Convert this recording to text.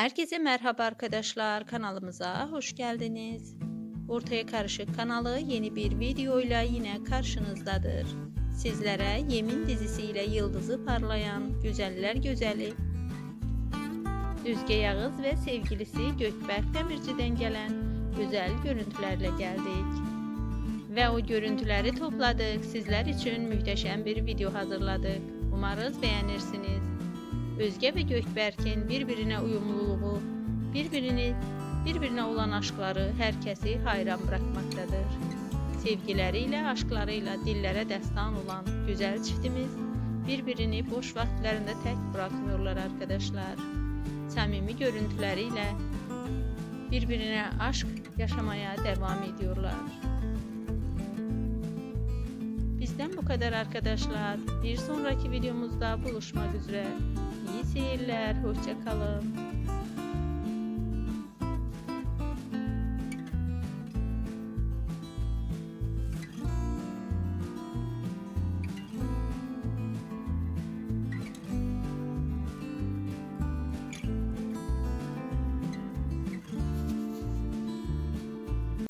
Herkese merhaba arkadaşlar kanalımıza hoş geldiniz. Ortaya Karışık kanalı yeni bir videoyla yine karşınızdadır. Sizlere Yemin dizisiyle yıldızı parlayan güzeller güzeli Düzge Yağız ve sevgilisi Gökberk Demirci'den gelen güzel görüntülerle geldik. Ve o görüntüleri topladık. Sizler için muhteşem bir video hazırladık. Umarız beğenirsiniz. Özge ve Gökberk'in birbirine uyumluluğu, birbirini birbirine olan aşkları herkesi hayran bırakmaktadır. Sevgileriyle, aşklarıyla dillere destan olan güzel çiftimiz birbirini boş vakitlerinde tek bırakmıyorlar arkadaşlar. Samimi görüntüleriyle birbirine aşk yaşamaya devam ediyorlar. Bizden bu kadar arkadaşlar. Bir sonraki videomuzda buluşmak üzere. Seyirler, hoşça kalın.